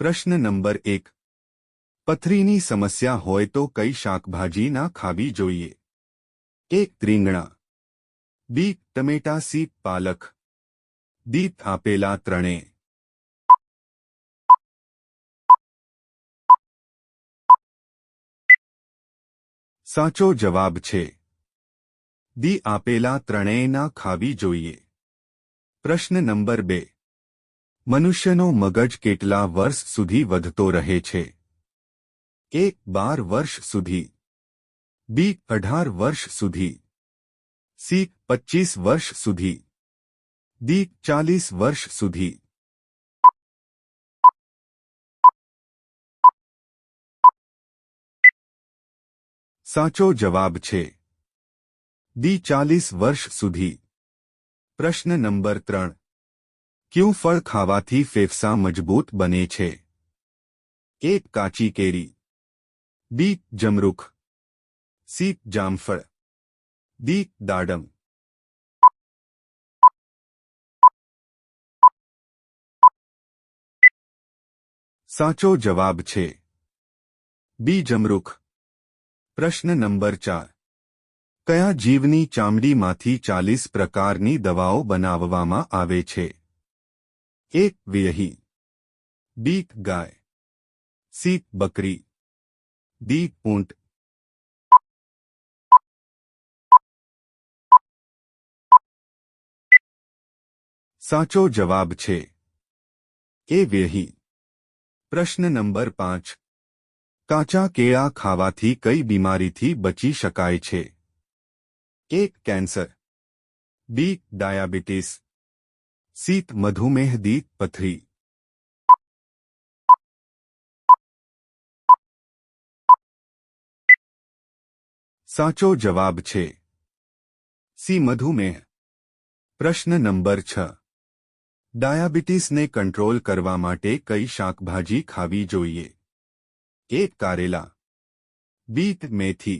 પ્રશ્ન નંબર એક પથરીની સમસ્યા હોય તો કઈ શાકભાજી ના ખાવી જોઈએ એક રીંગણા બી ટમેટા સી પાલક દી આપેલા ત્રણે સાચો જવાબ છે દી આપેલા ત્રણેયના ખાવી જોઈએ પ્રશ્ન નંબર બે मनुष्यનો મગજ કેટલા વર્ષ સુધી વધતો રહે છે કેક 12 વર્ષ સુધી બી 18 વર્ષ સુધી સી 25 વર્ષ સુધી ડી 40 વર્ષ સુધી સાચો જવાબ છે ડી 40 વર્ષ સુધી પ્રશ્ન નંબર 3 ક્યુ ફળ ખાવાથી ફેફસા મજબૂત બને છે એક કાચી કેરી બી જમરૂખ સી જામફળ દી દાડમ સાચો જવાબ છે બી જમરૂખ પ્રશ્ન નંબર ચાર કયા જીવની ચામડીમાંથી ચાલીસ પ્રકારની દવાઓ બનાવવામાં આવે છે एक व्यही डीक गाय सीक बकरी दीक ऊंट साचो जवाब छे ए व्यही प्रश्न नंबर पांच काचा केड़ा खावा थी कई बीमारी थी बची शकाय छे एक कैंसर बी डायाबिटीज सीत मधुमेह दीत पथरी साचो जवाब छे सी मधुमेह प्रश्न नंबर छ डायाबिटीस ने कंट्रोल करने कई शाक भाजी खावी जोइए एक कारेला बीत मेथी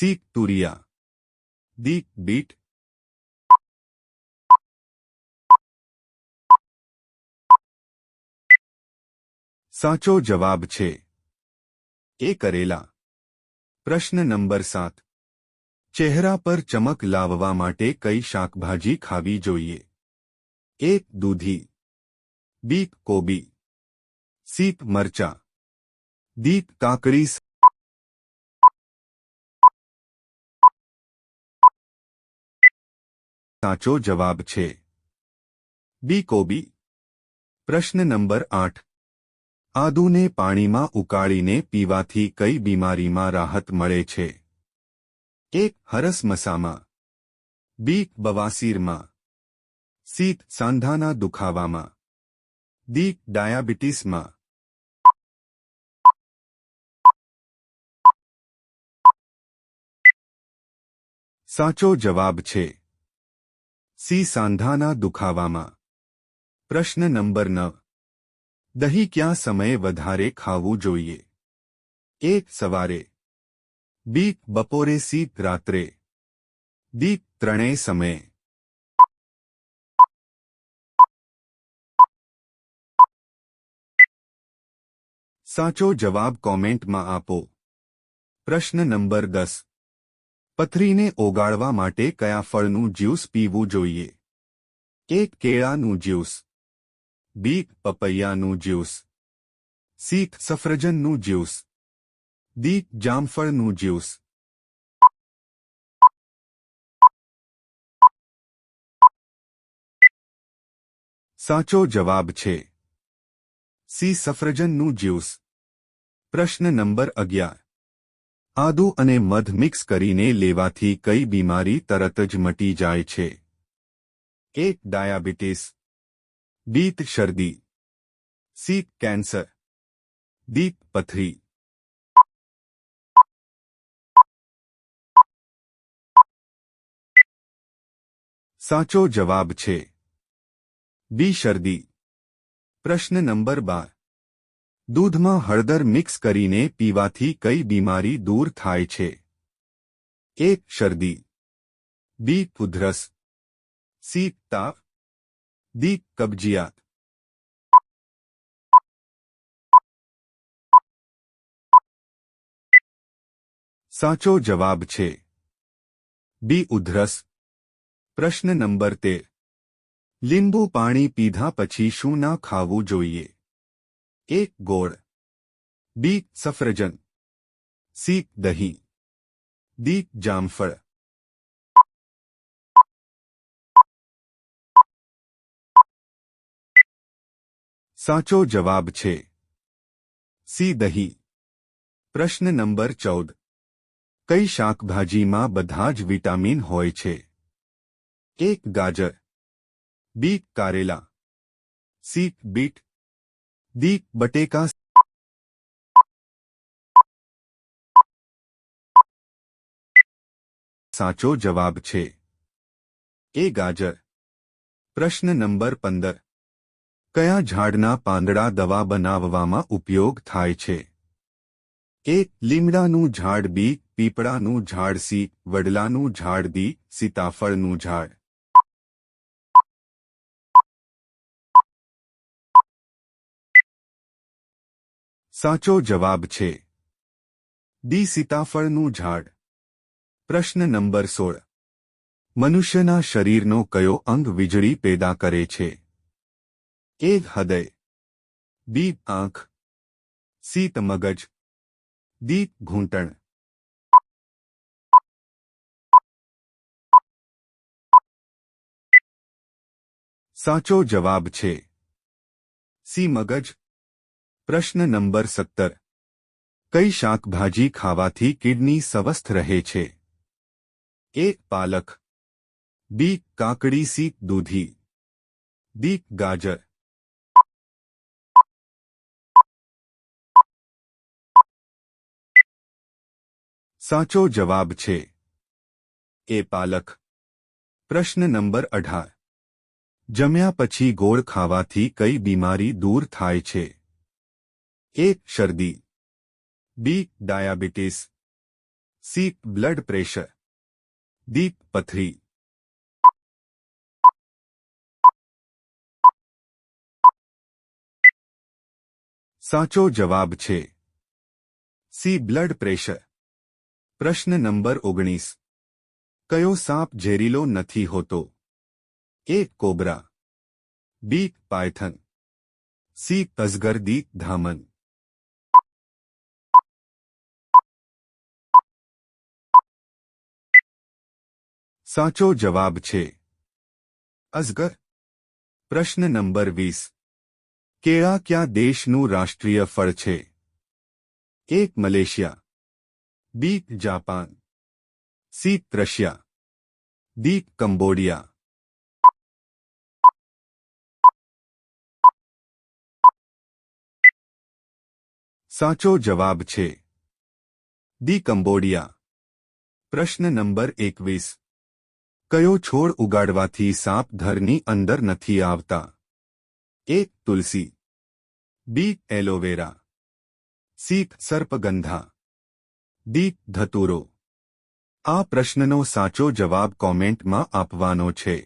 सीत तुरिया दीक बीट साचो जवाब छे के करेला प्रश्न नंबर सात चेहरा पर चमक लाववा माटे कई शाकभाजी खावी जोइए एक दूधी बीक कोबी सीप मरचा दीप काकरी साचो जवाब छे बी कोबी प्रश्न नंबर आठ આદુને પાણીમાં ઉકાળીને પીવાથી કઈ બીમારીમાં રાહત મળે છે એક હરસ મસામાં બી બવાસીરમાં સીત સાંધાના દુખાવામાં દીક ડાયાબિટીસમાં સાચો જવાબ છે સી સાંધાના દુખાવામાં પ્રશ્ન નંબર નવ दही क्या समय वधारे खावो જોઈએ એક સવારે બીક બપોરે સીક રાત્રે દી ત્રણે સમય સાચો જવાબ કોમેન્ટ માં આપો પ્રશ્ન નંબર 10 પથરીને ઓગાળવા માટે કયા ફળ નું જ્યુસ પીવું જોઈએ કે કેળા નું જ્યુસ બી પપૈયાનું જ્યુસ સી સફરજનનું જ્યુસ દી જામફળનું જ્યુસ સાચો જવાબ છે સી સફરજનનું જ્યુસ પ્રશ્ન નંબર અગિયાર આદુ અને મધ મિક્સ કરીને લેવાથી કઈ બીમારી તરત જ મટી જાય છે એક ડાયાબિટીસ डीत सर्दी सी कैंसर दीप पथरी साचो जवाब छे बी शर्दी प्रश्न नंबर बार दूध में हड़दर मिक्स कर पीवा कई बीमारी दूर थाय छे एक शर्दी बी फुधरस सी ताप दी कब्जियात साचो जवाब छे बी उधरस प्रश्न नंबर तेर लींबु पानी पीधा पची शू न खाव जो एक गोड़ बी सफरजन सी दही दी जामफड़ સાચો જવાબ છે સી દહીં પ્રશ્ન નંબર ચૌદ કઈ શાકભાજીમાં બધા જ વિટામિન હોય છે એક ગાજર બી કારેલા સી બીટ દી બટેકા સાચો જવાબ છે એ ગાજર પ્રશ્ન નંબર પંદર કયા ઝાડના પાંદડા દવા બનાવવામાં ઉપયોગ થાય છે એ લીમડાનું ઝાડ બી પીપળાનું ઝાડ સી વડલાનું ઝાડ દી સીતાફળનું ઝાડ સાચો જવાબ છે ડી સીતાફળનું ઝાડ પ્રશ્ન નંબર સોળ મનુષ્યના શરીરનો કયો અંગ વીજળી પેદા કરે છે એક હૃદય દીપ આંખ સીત મગજ દી ઘૂંટણ સાચો જવાબ છે સી મગજ પ્રશ્ન નંબર સત્તર કઈ શાકભાજી ખાવાથી કિડની સ્વસ્થ રહે છે એ પાલક બી કાકડી સી દૂધી દી ગાજર સાચો જવાબ છે એ પાલક પ્રશ્ન નંબર 18 જમ્યા પછી ગોળ ખાવાથી કઈ બીમારી દૂર થાય છે એ શરદી B diabetes C blood pressure D પથરી સાચો જવાબ છે સી બ્લડ પ્રેશર प्रश्न नंबर ओगनीस क्यों सांप झेरीलो नहीं हो तो एक cobra B python C D धामन साचो जवाब छे अजगर प्रश्न नंबर वीस केड़ा क्या देश नु राष्ट्रीय फल छे एक Malaysia B Japan C Russia D Cambodia साचो जवाब छे दी कंबोडिया प्रश्न नंबर एक क्यों छोड़ उगाड़वा सांप धरनी अंदर नहीं आता ए तुलसी बी एलोवेरा सी सर्पगंधा ડી ધતુરો આ પ્રશ્નનો સાચો જવાબ કોમેન્ટમાં આપવાનો છે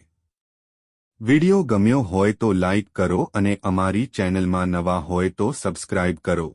વિડિયો ગમ્યો હોય તો લાઇક કરો અને અમારી ચેનલમાં નવા હોય તો સબસ્ક્રાઇબ કરો